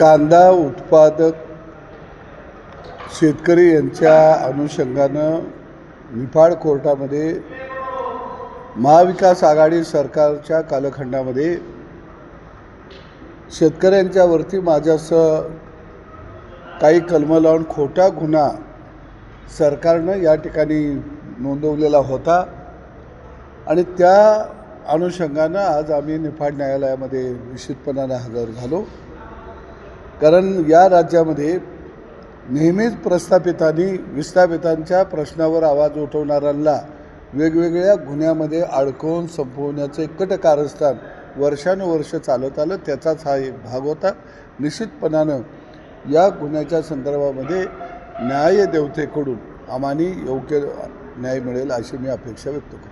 कांदा उत्पादक शेतकरी यांच्या अनुषंगानं निफाड कोर्टामध्ये महाविकास आघाडी सरकारच्या कालखंडामध्ये शेतकऱ्यांच्यावरती माझ्यासह काही कलमं लावून खोटा गुन्हा सरकारनं या ठिकाणी नोंदवलेला होता आणि त्या अनुषंगानं आज आम्ही निफाड न्यायालयामध्ये निश्चितपणानं हजर झालो. कारण या राज्यामध्ये नेहमीच प्रस्थापितांनी विस्थापितांच्या प्रश्नावर आवाज उठवणाऱ्यांना वेगवेगळ्या गुन्ह्यामध्ये अडकवून संपवण्याचं एकट कारस्थान वर्षानुवर्ष चालत आलं त्याचाच हा एक भाग होता. निश्चितपणानं या गुन्ह्याच्या संदर्भामध्ये न्यायदेवतेकडून आम्हाने योग्य न्याय मिळेल अशी मी अपेक्षा व्यक्त करतो.